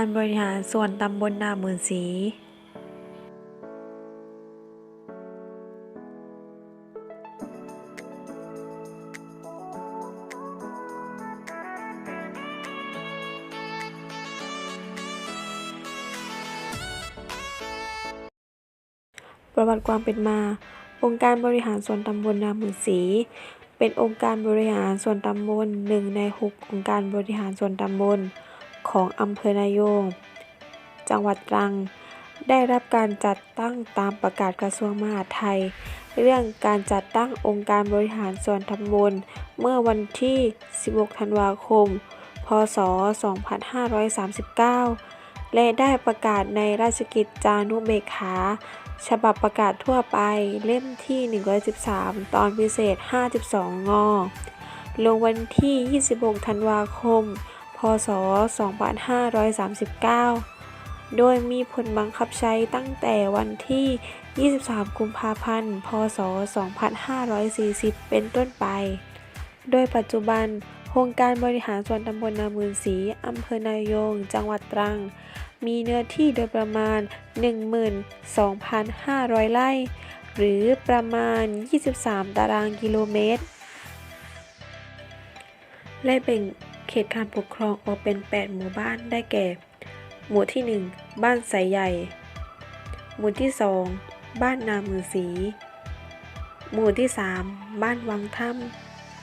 การบริหารส่วนตำบลนาหมื่นศรีประวัติความเป็นมา องค์การบริหารส่วนตำบลนาหมื่นศรีเป็นองค์การบริหารส่วนตำบลหนึ่งในหกองค์การบริหารส่วนตำบล ของอำเภอนายง จังหวัดตรัง ได้รับการจัดตั้งตามประกาศกระทรวงมหาดไทย เรื่องการจัดตั้งองค์การบริหารส่วนตำบลเมื่อวันที่ 16 ธันวาคม พศ 2539 และได้ประกาศในราชกิจจานุเบกขาฉบับประกาศทั่วไปเล่มที่ 113 ตอนพิเศษ 52 ง ลงวันที่ 26 ธันวาคม พศ 2539 โดยมีผลบังคับใช้ตั้งแต่วันที่ 23 กุมภาพันธ์ พศ 2540 เป็นต้นไป โดยปัจจุบันโครงการบริหารส่วนตำบลนามืนศรีอำเภอนายง จังหวัดตรัง มีเนื้อที่โดยประมาณ 12,500 ไร่ หรือประมาณ 23 ตารางกิโลเมตร และแบ่ง เขตการปกครองออกเป็น 8 หมู่บ้านได้แก่ หมู่ที่ 1 บ้านสายใหญ่ หมู่ที่ 2 บ้านนามือสี หมู่ที่ 3 บ้านวังถ้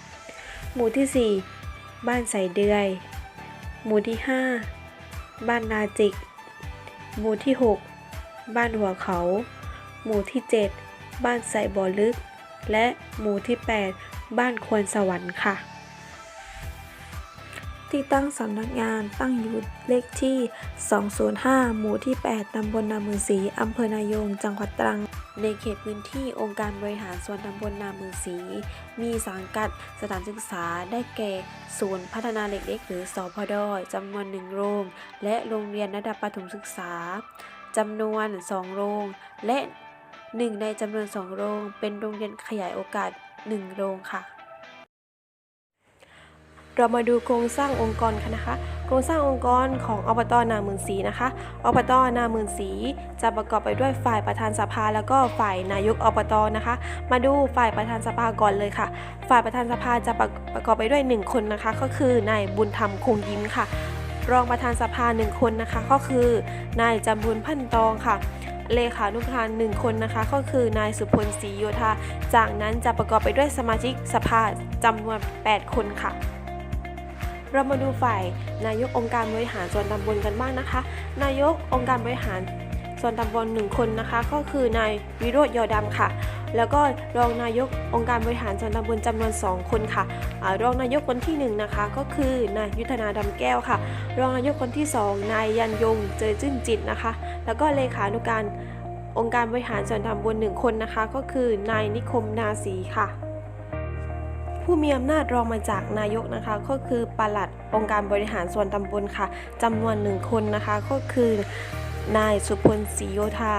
ำหมู่ที่ 4 บ้านสายเดือย หมู่ที่ 5 บ้านนาจิก หมู่ที่ 6 บ้านหัวเขา หมู่ที่ 7 บ้านใส่บ่อลึก และหมู่ที่ 8 บ้านควนสวรรค์ค่ะ ที่ตั้งสำนักงานตั้งอยู่เลขที่ 205 หมู่ที่ 8 ตำบลนามือศรีอำเภอนายง จังหวัดตรัง ในเขตพื้นที่องค์การบริหารส่วนตำบลนามือศรีมีสังกัดสถานศึกษาได้แก่ ศูนย์พัฒนาเด็กเล็กหรือสพดจำนวนหนึ่งโรง และโรงเรียนระดับประถมศึกษาจำนวน 2 โรง และหนึ่งในจำนวน 2 โรง เป็นโรงเรียนขยายโอกาส 1 โรงค่ะ เรามาดูโครงสร้างองค์กรกันนะคะ โครงสร้างองค์กรของอบตนาหมื่นศรีนะคะ อบตนาหมื่นศรีจะประกอบไปด้วยฝ่ายประธานสภา แล้วก็ฝ่ายนายกอบตนะคะ มาดูฝ่ายประธานสภาก่อนเลยค่ะ ฝ่ายประธานสภาจะประประกอบไปด้วย 1 คนนะคะ ก็คือนายบุญธรรมคงยิ้มค่ะ รองประธานสภา1คนนะคะ ก็คือนายจำบุญพันตองค่ะเลขานุการหนึ่งคนนะคะ ก็คือนายสุพลศรีโยธา จากนั้นจะประกอบไปด้วยสมาชิกสภาจำนวน 8 คนค่ะ เรามาดูฝ่ายนายกองค์การบริหารส่วนตำบลกันบ้างนะคะ นายกองค์การบริหารส่วนตำบลหนึ่งคนนะคะ ก็คือนายวิโรจน์ยอดำค่ะ แล้วก็รองนายกองค์การบริหารส่วนตำบลจำนวน 2 คนค่ะอรองนายกคนที่1นนะคะก็คือนายยุทธนาดำแก้วค่ะ รองนายกคนที่ 2 นายยันยงเจอจื้นจิตนะคะ แล้วก็เลขานุการองค์การบริหารส่วนตำบลหนึ่งคนนะคะ ก็คือนายนิคมนาสีค่ะ ผู้มีอำนาจรองมาจากนายกนะคะ ก็คือปลัดองค์การบริหารส่วนตำบลค่ะจำนวนหนึ่งคนนะคะ ก็คือนายสุพลศรีโยธา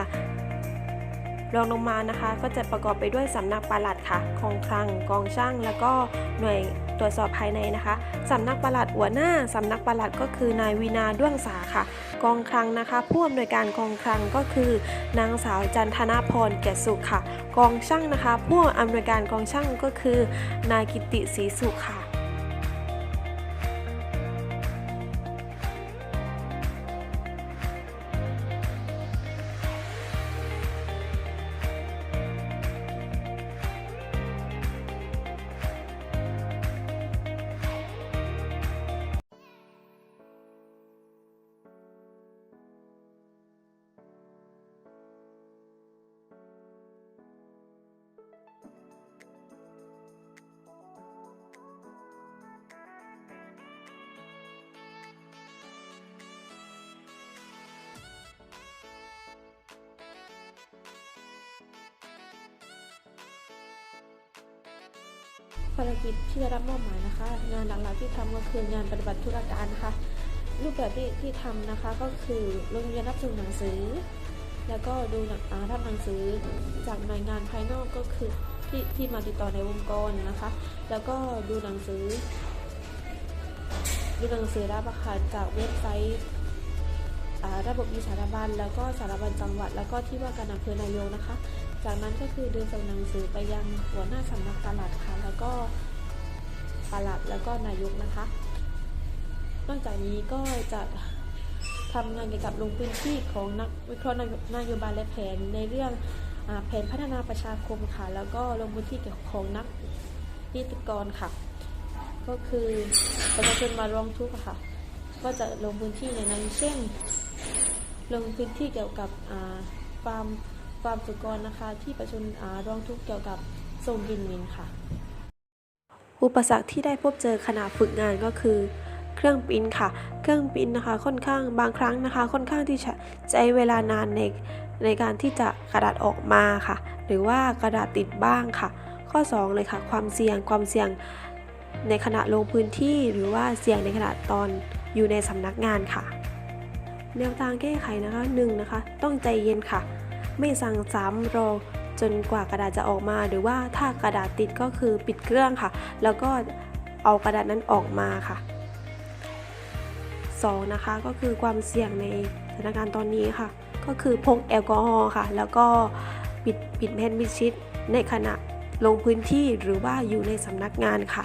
รองลงมานะคะ ก็จะประกอบไปด้วยสำนักปลัดค่ะกองคลังกองช่างแล้วก็หน่วย ตรวจสอบภายในนะคะสำนักปลัดหัวหน้าสำนักปลัดก็คือนายวีนาด้วงสาค่ะ กองคลังนะคะผู้อำนวยการกองคลังก็คือนางสาวจันทนาพรแก่สุขค่ะ กองช่างนะคะ ผู้อำนวยการกองช่างก็คือนายกิติศรีสุขค่ะ ภารกิจที่ได้รับมอบหมายนะคะ งานหลักๆที่ทำก็คืองานปฏิบัติธุรการนะคะ รูปแบบที่ที่ทำนะคะก็คือโรงเรียนรับส่งหนังสือ แล้วก็ดูหนังรับหนังสือจากหน่วยงานภายนอกก็คือที่ที่มาติดต่อในองค์กรนะคะ แล้วก็ดูหนังสือ ดูหนังสือรับอาคารจากเว็บไซต์ ระบบมีสารบัญแล้วก็สารบัญจังหวัด แล้วก็ที่ว่าการอำเภอนายกนะคะ จากนั้นก็คือเดินส่งหนังสือไปยังหัวหน้าสำนักปลัดค่ะ แล้วก็ปลัดแล้วก็นายกนะคะ นอกจากนี้ก็จะทำงานเกี่ยวกับลงพื้นที่ของนักวิเคราะห์นโยบายและแผนในเรื่องอแผนพัฒนาประชาคมค่ะ แล้วก็ลงพื้นที่เกี่ยวของนักนิติกรค่ะ ก็คือประชาชนมาร้องทุกข์ค่ะ ก็จะลงพื้นที่ในนั้นเช่น ลงพื้นที่เกี่ยวกับอ่าฟาร์มฟาร์มสุกรนะคะ ที่ประชาชนร้องทุกข์เกี่ยวกับส่งกลินเหมินค่ะ อุปสรรคที่ได้พบเจอขณะฝึกงานก็คือ เครื่องปิ้นค่ะ เครื่องปิ้นนะคะค่อนข้างบางครั้งนะคะ ค่อนข้างที่จะใช้เวลานานในในการที่จะกระดาษออกมาค่ะ หรือว่ากระดาษติดบ้างค่ะ ข้อ 2 เลยค่ะ ความเสี่ยงความเสี่ยงในขณะลงพื้นที่หรือว่าเสี่ยงในขณะตอนอยู่ในสำนักงานค่ะ แนวทางแก้ไขนะคะหนึ่งนะคะ ต้องใจเย็นค่ะ ไม่สั่งซ้ำรอจนกว่ากระดาษจะออกมา หรือว่าถ้ากระดาษติดก็คือปิดเครื่องค่ะ แล้วก็เอากระดาษนั้นออกมาค่ะสองนะคะก็คือความเสี่ยงในสถานการณ์ตอนนี้ค่ะ ก็คือพกแอลกอฮอล์ค่ะ แล้วก็ปิดปิดแผ่นมิดชิดในขณะลงพื้นที่หรือว่าอยู่ในสำนักงานค่ะ